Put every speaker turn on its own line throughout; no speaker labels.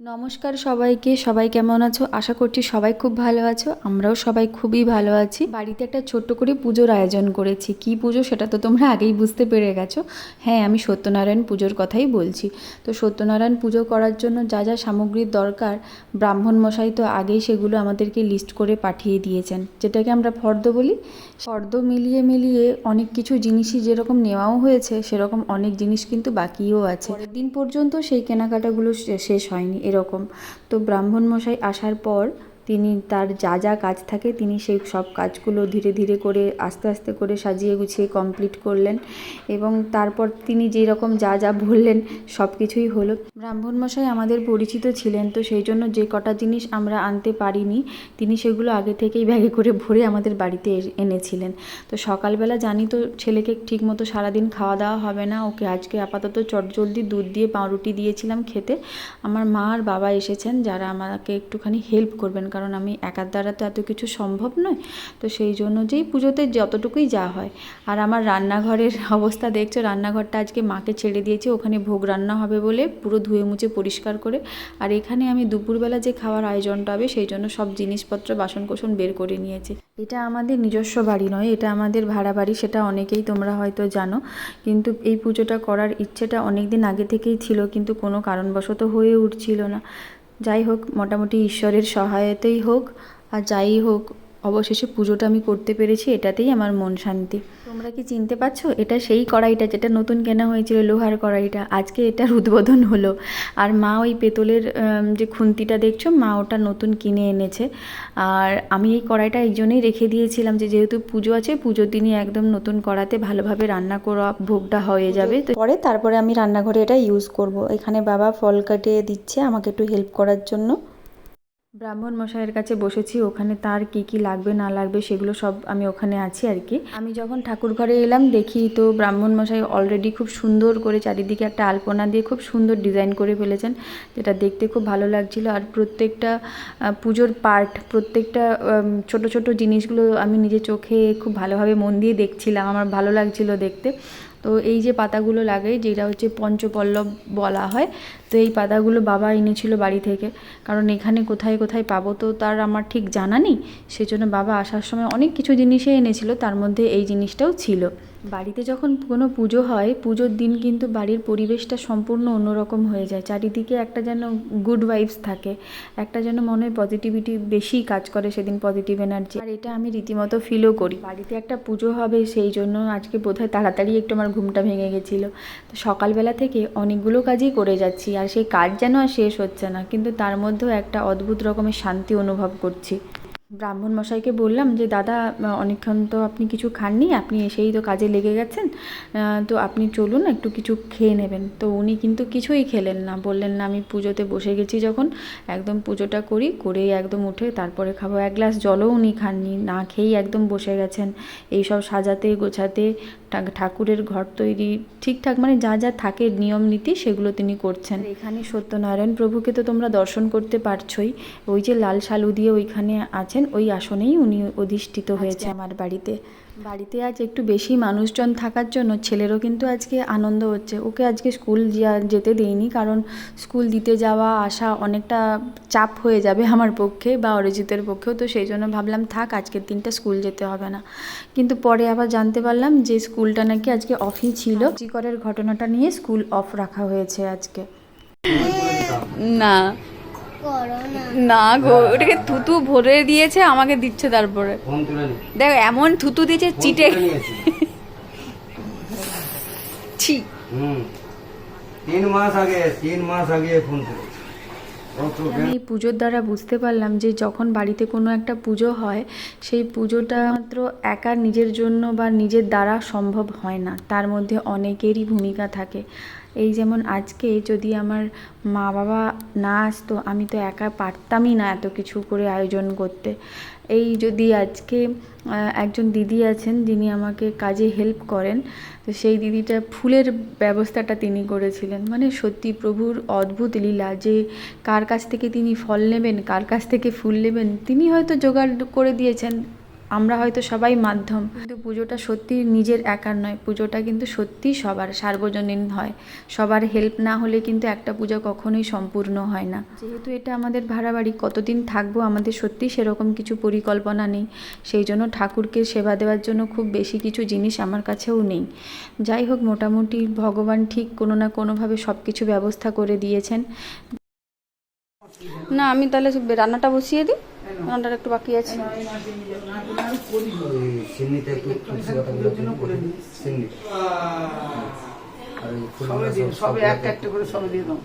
নমস্কার সবাইকে, সবাই কেমন আছো? আশা করছি সবাই খুব ভালো আছো, আমরাও সবাই খুবই ভালো আছি। বাড়িতে একটা ছোট্ট করে পুজোর আয়োজন করেছি। কি পুজো সেটা তো তোমরা আগেই বুঝতে পেরে গেছো। হ্যাঁ আমি সত্যনারায়ণ পুজোর কথাই বলছি। তো সত্যনারায়ণ পুজো করার জন্য যা যা সামগ্রীর দরকার, ব্রাহ্মণ মশাই তো আগেই সেগুলো আমাদেরকে লিস্ট করে পাঠিয়ে দিয়েছেন। যেটাকে আমরা ফর্দ বলি। ফর্দ মিলিয়ে মিলিয়ে অনেক কিছু জিনিসই যেরকম নেওয়াও হয়েছে, সেরকম অনেক জিনিস কিন্তু বাকিও আছে। দিন পর্যন্ত সেই কেনাকাটাগুলো শেষ হয়নি। এরকম। তো ব্রাহ্মণ মশাই আসার পর তিনি তার যা যা কাজ থাকে তিনি সেই সব কাজগুলো ধীরে ধীরে করে আস্তে আস্তে করে সাজিয়ে গুছিয়ে কমপ্লিট করলেন এবং তারপর তিনি যেই রকম যা যা বললেন সব কিছুই হলো। ব্রাহ্মণ মশাই আমাদের পরিচিত ছিলেন তো সেই জন্য যে কটা জিনিস আমরা আনতে পারিনি, তিনি সেগুলো আগে থেকেই ব্যাগে করে ভরে আমাদের বাড়িতে এনেছিলেন। তো সকালবেলা জানি তো ছেলেকে ঠিক মতো সারাদিন খাওয়া দাওয়া হবে না, ওকে আজকে আপাতত চটজলদি দুধ দিয়ে পাউরুটি দিয়েছিলাম খেতে। আমার মা আর বাবা এসেছেন যারা আমাকে একটুখানি হেল্প করবেন কারণ আমি একার দ্বারা তো এত কিছু সম্ভব নয়। তো সেই জন্য যেই পুজোতে যতটুকুই যা হয়। আর আমার রান্নাঘরের অবস্থা দেখছ, রান্নাঘরটা আজকে মাকে ছেড়ে দিয়েছি, ওখানে ভোগ রান্না হবে বলে পুরো ধুয়ে মুছে পরিষ্কার করে। আর এখানে আমি দুপুরবেলা যে খাওয়ার আয়োজনটা হবে, সেই জন্য সব জিনিসপত্র, বাসনকোসন বের করে নিয়েছি। এটা আমাদের নিজস্ব বাড়ি নয়, এটা আমাদের ভাড়া বাড়ি, সেটা অনেকেই তোমরা হয়তো জানো। কিন্তু এই পুজোটা করার ইচ্ছেটা অনেক দিন আগে থেকেই ছিল, কিন্তু কোনো কারণবশত হয়ে উঠছিল না। যাই হোক মোটামুটি ঈশ্বরের সহায়তেই হোক আর যাই হোক অবশেষে পুজোটা আমি করতে পেরেছি, এটাতেই আমার মন শান্তি। তোমরা কি চিনতে পারছ? এটা সেই কড়াইটা যেটা নতুন কেনা হয়েছিল, লোহার কড়াইটা। আজকে এটার উদ্বোধন হলো। আর মা ওই পেতলের যে খুন্তিটা দেখছ, মা ওটা নতুন কিনে এনেছে। আর আমি এই কড়াইটা এই জন্যই রেখে দিয়েছিলাম যে যেহেতু পুজো আছে, পুজোর দিনই একদম নতুন কড়াতে ভালোভাবে রান্না করা ভোগটা হয়ে যাবে। তো পরে তারপরে আমি রান্নাঘরে এটা ইউজ করব। এখানে বাবা ফল কাটিয়ে দিচ্ছে আমাকে একটু হেল্প করার জন্য। ব্রাহ্মণ মশাইয়ের কাছে বসেছি, ওখানে তার কি কি লাগবে, না লাগবে, সেগুলো সব আমি ওখানে আছি আর কি। আমি যখন ঠাকুর ঘরে এলাম, দেখি তো ব্রাহ্মণ মশাই অলরেডি খুব সুন্দর করে চারিদিকে একটা আলপনা দিয়ে খুব সুন্দর ডিজাইন করে ফেলেছেন, যেটা দেখতে খুব ভালো লাগছিল। আর প্রত্যেকটা পুজোর পার্ট প্রত্যেকটা ছোট ছোট জিনিসগুলো আমি নিজে চোখে খুব ভালোভাবে মন দিয়ে দেখছিলাম, আমার ভালো লাগছিল দেখতে। তো এই যে পাতাগুলো লাগে, যেটা হচ্ছে পঞ্চপল্লব বলা হয়, তো এই পাতাগুলো বাবা এনেছিল বাড়ি থেকে। কারণ এখানে কোথায় কোথায় পাবো তো তার আমার ঠিক জানা নেই, সেজন্য বাবা আসার সময় অনেক কিছু জিনিসই এনেছিল, তার মধ্যে এই জিনিসটাও ছিল। বাড়িতে যখন কোনো পুজো হয়, পুজোর দিন কিন্তু বাড়ির পরিবেশটা সম্পূর্ণ অন্যরকম হয়ে যায়। চারিদিকে একটা যেন গুড ভাইবস থাকে, একটা যেন মনে হয় পজিটিভিটি বেশি কাজ করে সেদিন পজিটিভ এনার্জি আর এটা আমি রীতিমতো ফিলও করি। বাড়িতে একটা পুজো হবে সেই জন্য আজকে বোধহয় তাড়াতাড়ি একটু আমার ঘুমটা ভেঙে গেছিল। তো সকালবেলা থেকে অনেকগুলো কাজই করে যাচ্ছি আর সেই কাজ যেন আর শেষ হচ্ছে না, কিন্তু তার মধ্যেও একটা অদ্ভুত রকমের শান্তি অনুভব করছি। ব্রাহ্মণ মশাইকে বললাম যে, দাদা অনেকক্ষণ তো আপনি কিছু খাননি, আপনি এসেই তো কাজে লেগে গেছেন। তো আপনি চলুন, একটু কিছু খেয়ে নেবেন। তো উনি কিন্তু কিছুই খেলেন না। বললেন, না, আমি পুজোতে বসে গেছি যখন, একদম পুজোটা করি, করেই একদম উঠে তারপরে খাব। এক গ্লাস জলও উনি খাননি, না খেয়েই একদম বসে গেছেন। এইসব সাজাতে গোছাতে ঠাকুরের ঘর তৈরি ঠিকঠাক মানে যা যা থাকে নিয়ম নীতি সেগুলো তিনি করছেন। এখানে সত্যনারায়ণ প্রভুকে তো তোমরা দর্শন করতে পারছই। ওই যে লাল শালু দিয়ে ওইখানে আছেন ওই আসনেই উনি অধিষ্ঠিত হয়েছে আমার বাড়িতে। বাড়িতে আজ একটু বেশি মানুষজন থাকার জন্য ছেলেরও কিন্তু আজকে আনন্দ হচ্ছে। ওকে আজকে স্কুল যেতে দেইনি কারণ স্কুল দিতে যাওয়া, আসা অনেকটা চাপ হয়ে যাবে আমার পক্ষে বা অরিজিতের পক্ষেও। তো সেই জন্য ভাবলাম থাক, আজকের দিনটা স্কুল যেতে হবে না। কিন্তু পরে আবার জানতে পারলাম যে স্কুলটা নাকি আজকে অফই ছিল। জিকরের ঘটনাটা নিয়ে স্কুল অফ রাখা হয়েছে আজকে।
না
না
না গো ওটাকে থুতু ভরে দিয়েছে আমাকে দিচ্ছে তারপরে। দেখো এমন থুতু দিয়েছে চিটে। ছি।
তিন মাস আগে তিন মাস আগে ফোন
আমি এই পুজোর দ্বারা বুঝতে পারলাম যে যখন বাড়িতে কোনো একটা পুজো হয় সেই পুজোটা মাত্র একা নিজের জন্য বা নিজের দ্বারা সম্ভব হয় না। তার মধ্যে অনেকেরই ভূমিকা থাকে। এই যেমন আজকে যদি আমার মা বাবা না আসতো, আমি তো একা পারতামই না এত কিছু করে আয়োজন করতে। এই যদি আজকে একজন দিদি আছেন, যিনি আমাকে কাজে হেল্প করেন, তো সেই দিদিটা ফুলের ব্যবস্থাটা তিনি করেছিলেন। মানে সত্যি প্রভুর অদ্ভুত লীলা, যে কার কাছ থেকে তিনি ফল নেবেন, কার কাছ থেকে ফুল নেবেন, তিনি হয়তো জোগাড় করে দিয়েছেন। আমরা হয়তো সবাই মাধ্যম। কিন্তু পুজোটা সত্যি নিজের একার নয়, পুজোটা কিন্তু সত্যি সবার সার্বজনীন হয়। সবার হেল্প না হলে কিন্তু একটা পুজো কখনোই সম্পূর্ণ হয় না। যেহেতু এটা আমাদের ভাড়া বাড়ি, কতদিন থাকব আমাদের সত্যি সেরকম কিছু পরিকল্পনা নেই। সেই জন্য ঠাকুরকে সেবা দেওয়ার জন্য খুব বেশি কিছু জিনিস আমার কাছেও নেই। যাই হোক, মোটামুটি ভগবান ঠিক কোনো না কোনোভাবে সব কিছু ব্যবস্থা করে দিয়েছেন।
না, আমি তাহলে রান্নাটা বসিয়ে দিই। রান্নাটা একটু বাকি আছে।
সবে
সব- একটা একটা করে সবে দিয়ে দাও।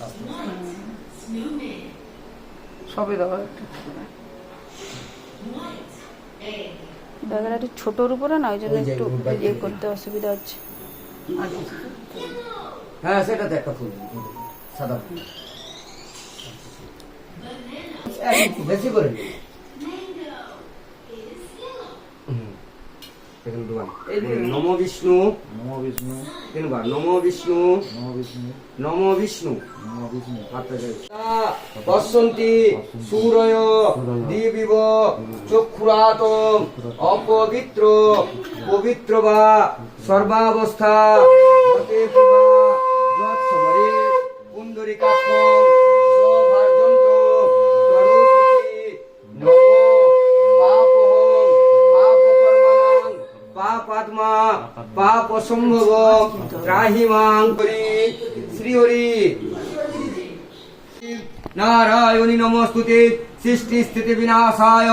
আস্তে।
সবে দাও একটা একটা
ছোটোর উপরে না ওই জন্য একটু ইয়ে করতে অসুবিধা হচ্ছে।
আর কিছু
হ্যাঁ সেটাতে একটা ফুল সাদা ফুল। একটু বেশি করে দোয়ান। নম বিষ্ণু।
নম বিষ্ণু।
তিনবার নম বিষ্ণু।
নম বিষ্ণু।
নম বিষ্ণু।
নম বিষ্ণু।
পশ্যন্তি সূরয় দিবিব চক্ষুরাত অপবিত্র পবিত্র বা সর্বাবস্থা মতে সম্ভব ত্রাহিমাং করি। শ্রীহরি। নারায়ণী নমস্তুতে সৃষ্টি স্থিতি বিনাশায়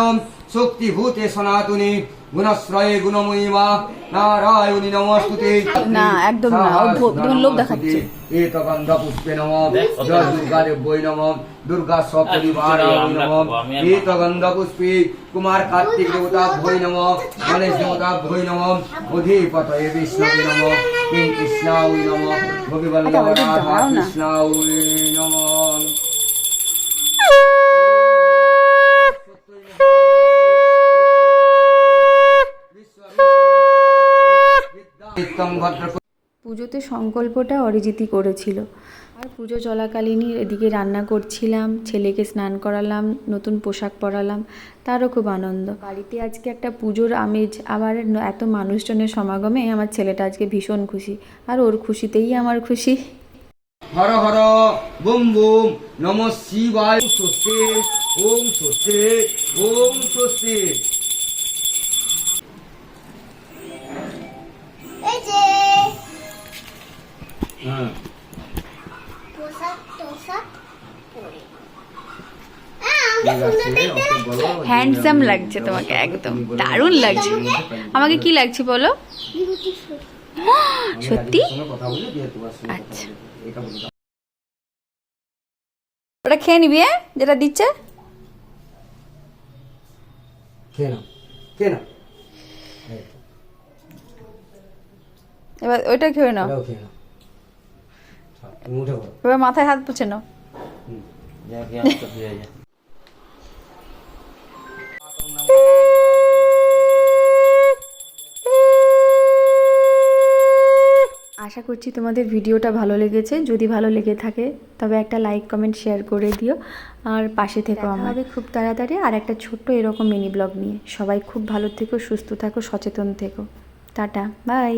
শক্তিভূতে সনাতনী। গুণশ্রয়ে গুণময়ীমা নারায়ণী নমস্তুতে।
না, একদম না, ও ভো- ধন লোভ দেখাচ্ছে।
এতগন্ধ পুষ্পে নম জয় দুর্গা দেব্যই নম দুর্গা সপরিবার নম। এতগন্ধ পুষ্পে কুমার কার্তিক দেবতা ভৈ নম গণেশ দেবতা ভৈ নম অধিপতয়ে বিষ্ণবে নম কিং কৃষ্ণাউই নম ভগবল্লভ
আচ্ছা,
রাধা কৃষ্ণাউই নম। ভদ্র
পুজোতে সংকল্পটা অরিজিতই করেছিল। আর পুজো চলাকালীনই এদিকে রান্না করছিলাম ছেলেকে স্নান করালাম নতুন পোশাক পরালাম তারও খুব আনন্দ। বাড়িতে আজকে একটা পুজোর আমেজ আবার এত মানুষজনের সমাগমে আমার ছেলেটা আজকে ভীষণ খুশি। আর ওর খুশিতেই আমার খুশি।
হর হর বুম বুম নম শিবায় স্বস্তি ওম স্বস্তি ওম স্বস্তি। হ্যাঁ।
লাগছে।
হ্যান্ডসাম লাগছে তোমাকে একদম দারুণ লাগছে। আমাকে কি লাগছে বলো? সত্যি? আচ্ছা। ওটা খেয়ে নিবি হ্যাঁ যেটা দিচ্ছে? এবার ওইটা খেয়ে নাও
এটাও খেয়ে নাও আচ্ছা, তুমি উঠে পড়ো
এবার মাথায় হাত পুছে নাও।
আশা করছি তোমাদের ভিডিওটা ভালো লেগেছে। যদি ভালো লেগে থাকে তবে একটা লাইক কমেন্ট শেয়ার করে দিও। আর পাশে থেকো আমার। হবে খুব তাড়াতাড়ি আর একটা ছোট্ট এরকম মিনি ব্লগ নিয়ে। সবাই খুব ভালো থেকো সুস্থ থাকো সচেতন থেকো। Tata bye